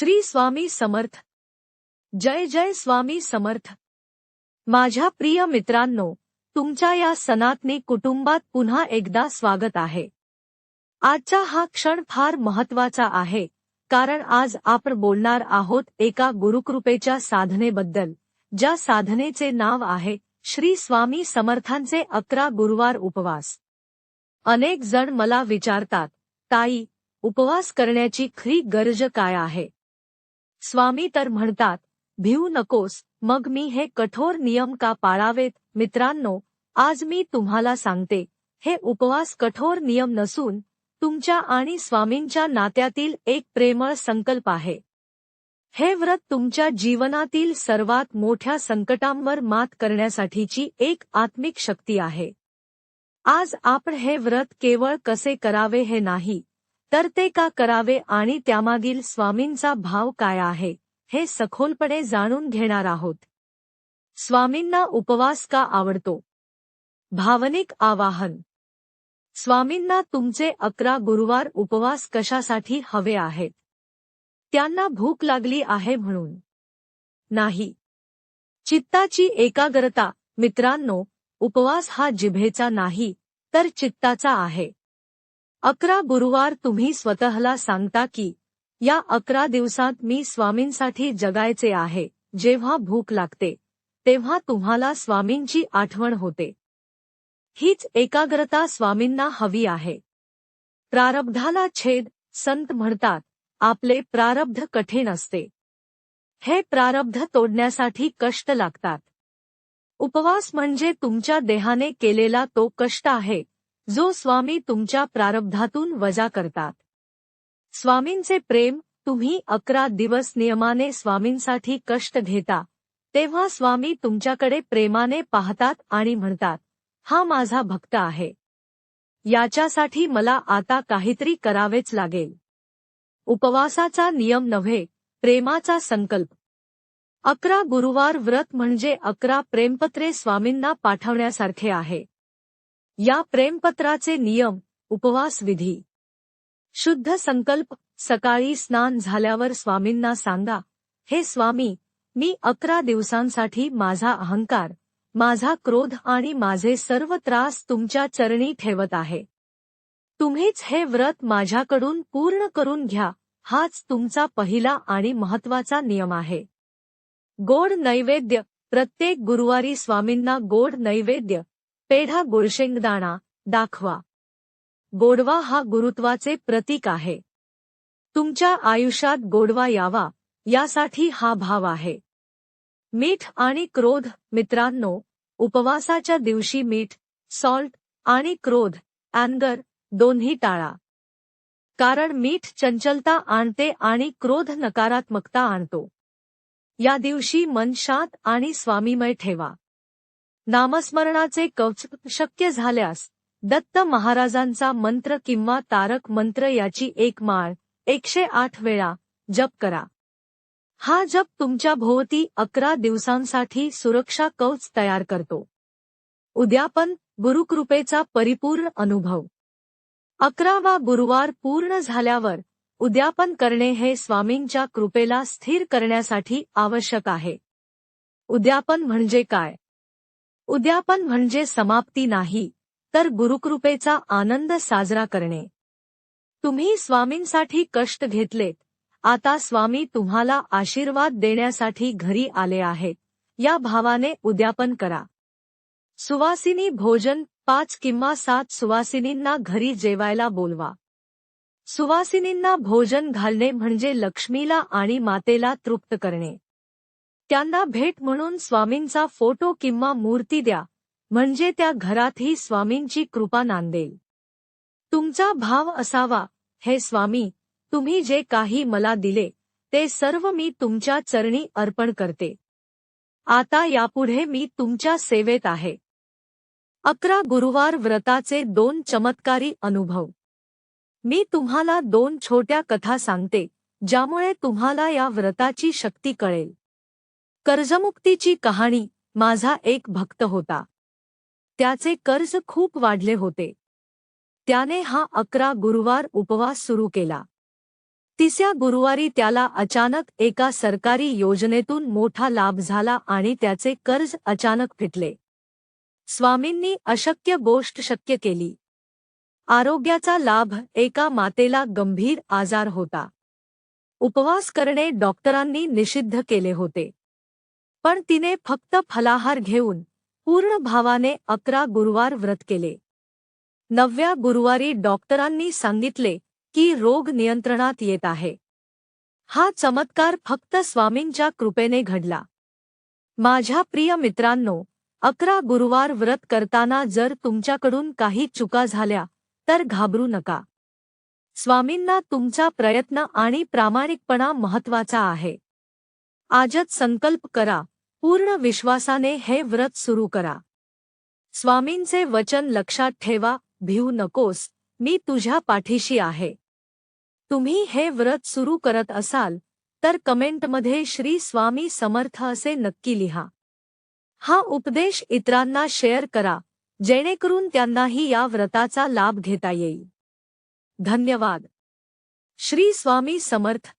श्री स्वामी समर्थ. जय जय स्वामी समर्थ. माझ्या प्रिय मित्रांनो तुमच्या या सनातनी कुटुंबात पुन्हा एकदा स्वागत आहे. आजचा हा क्षण फार महत्त्वाचा आहे कारण आज आपण बोलणार आहोत एका गुरुकृपेच्या साधनेबद्दल ज्या साधनेचे नाव आहे श्री स्वामी समर्थांचे अकरा गुरुवार उपवास. अनेक जण मला विचारतात ताई उपवास करण्याची खरी गरज काय आहे? स्वामी तर म्हणतात भिवू नकोस मग मी हे कठोर नियम का पाळावेत? मित्रांनो आज मी तुम्हाला सांगते हे उपवास कठोर नियम नसून तुमच्या आणि स्वामींच्या नात्यातील एक प्रेमळ संकल्प आहे. हे व्रत तुमच्या जीवनातील सर्वात मोठ्या संकटांवर मात करण्यासाठीची एक आत्मिक शक्ती आहे. आज आपण हे व्रत केवळ कसे करावे हे नाही तर ते का करावे आणि त्यामागील स्वामींचा भाव काय आहे हे सखोलपणे जाणून घेणार आहोत. स्वामींना उपवास का आवडतो? भावनिक आवाहन. स्वामींना तुमचे अकरा गुरुवार उपवास कशासाठी हवे आहेत? त्यांना भूक लागली आहे म्हणून. नाही. चित्ताची एकाग्रता मित्रांनो उपवास हा जिभेचा नाही तर चित्ताचा आहे. अकरा गुरुवार तुम्ही स्वतःला सांगता की या अकरा दिवसात मी स्वामींसाठी जगायचे आहे जेव्हा भूक लागते तेव्हा तुम्हाला स्वामींची आठवण होते. हीच एकाग्रता स्वामींना हवी आहे. प्रारब्धाला छेद संत म्हणतात आपले प्रारब्ध कठीण असते. हे प्रारब्ध तोडण्यासाठी कष्ट लागतात. उपवास म्हणजे तुमच्या देहाने केलेला तो कष्ट आहे जो स्वामी तुमच्या प्रारब्धातून वजा करतात. स्वामींचे प्रेम तुम्ही अकरा दिवस नियमाने स्वामींसाठी कष्ट घेता तेव्हा स्वामी तुमच्याकडे प्रेमाने पाहतात आणि म्हणतात हा माझा भक्त आहे. याच्यासाठी मला आता काहीतरी करावेच लागेल. उपवासाचा नियम नव्हे प्रेमाचा संकल्प. अकरा गुरुवार व्रत म्हणजे अकरा प्रेमपत्रे स्वामींना पाठवण्यासारखे आहे. या प्रेमपत्राचे नियम उपवास विधी. शुद्ध संकल्प सकाळी स्नान झाल्यावर स्वामींना सांगा हे स्वामी मी अकरा दिवसांसाठी माझा अहंकार माझा क्रोध आणि माझे सर्व त्रास तुमच्या चरणी ठेवत आहे. तुम्हीच हे व्रत माझ्याकडून पूर्ण करून घ्या हाच तुमचा पहिला आणि महत्त्वाचा नियम आहे. गोड नैवेद्य प्रत्येक गुरुवारी स्वामींना गोड नैवेद्य पेढा गुळशेंगदाणा दाखवा. गोडवा हा गुरुत्वाचे प्रतीक आहे. तुमच्या आयुष्यात गोडवा यावा यासाठी हा भाव आहे. मीठ आणि क्रोध मित्रांनो उपवासाच्या दिवशी मीठ सॉल्ट आणि क्रोध अँगर दोन्ही टाळा. कारण मीठ चंचलता आणते आणि क्रोध नकारात्मकता आणतो. या दिवशी मन शांत आणि स्वामीमय ठेवा. नामस्मरणाचे कवच शक्य झाल्यास दत्त महाराजांचा मंत्र किंवा तारक मंत्र याची एक माळ एकशे आठ वेळा जप करा. हा जप तुमच्या भोवती अकरा दिवसांसाठी सुरक्षा कवच तयार करतो. उद्यापन गुरुकृपेचा परिपूर्ण अनुभव. अकरावा गुरुवार पूर्ण झाल्यावर उद्यापन करणे हे स्वामींच्या कृपेला स्थिर करण्यासाठी आवश्यक आहे. उद्यापन म्हणजे काय? उद्यापन म्हणजे समाप्ती नाही तर गुरुकृपेचा आनंद साजरा करणे. तुम्ही स्वामींसाठी कष्ट घेतलेत आता स्वामी तुम्हाला आशीर्वाद देण्यासाठी घरी आले आहेत या भावाने उद्यापन करा. सुवासिनी भोजन पाच किंवा सात सुवासिनींना घरी जेवायला बोलवा. सुवासिनींना भोजन घालणे म्हणजे लक्ष्मीला आणि मातेला तृप्त करणे. त्यांना भेट म्हणून स्वामींचा फोटो किंवा मूर्ती द्या म्हणजे त्या घरातही स्वामींची कृपा नांदेल. तुमचा भाव असावा हे स्वामी तुम्ही जे काही मला दिले ते सर्व मी तुमच्या चरणी अर्पण करते. आता यापुढे मी तुमच्या सेवेत आहे. अकरा गुरुवार व्रताचे दोन चमत्कारी अनुभव. मी तुम्हाला दोन छोट्या कथा सांगते ज्यामुळे तुम्हाला या व्रताची शक्ती कळेल. कर्जमुक्तीची कहाणी माझा एक भक्त होता. त्याचे कर्ज खूप वाढले होते. त्याने हा अकरा गुरुवार उपवास सुरू केला. तिसऱ्या गुरुवारी त्याला अचानक एका सरकारी योजनेतून मोठा लाभ झाला आणि त्याचे कर्ज अचानक फिटले. स्वामींनी अशक्य गोष्ट शक्य केली. आरोग्याचा लाभ एका मातेला गंभीर आजार होता. उपवास करणे डॉक्टरांनी निषिद्ध केले होते. पण तिने फक्त फलाहार घेऊन पूर्ण भावाने अकरा गुरुवार व्रत केले. नवव्या गुरुवारी डॉक्टरांनी सांगितले की रोग नियंत्रणात येत आहे. हा चमत्कार फक्त स्वामींच्या कृपेने घडला. माझ्या प्रिय मित्रांनो अकरा गुरुवार व्रत करताना जर तुमच्याकडून काही चुका झाल्या तर घाबरू नका. स्वामींना तुमचा प्रयत्न आणि प्रामाणिकपणा महत्त्वाचा आहे. आजच संकल्प करा. पूर्ण विश्वासाने हे व्रत सुरू करा. स्वामींचे वचन लक्षात ठेवा भिवू नकोस, मी तुझ्या पाठीशी आहे. तुम्ही हे व्रत सुरू करत असाल, तर कमेंटमध्ये श्री स्वामी समर्थ असे नक्की लिहा. हा उपदेश इतरांना शेअर करा, जेणेकरून त्यांनाही या व्रताचा लाभ घेता येईल. धन्यवाद. श्री स्वामी समर्थ.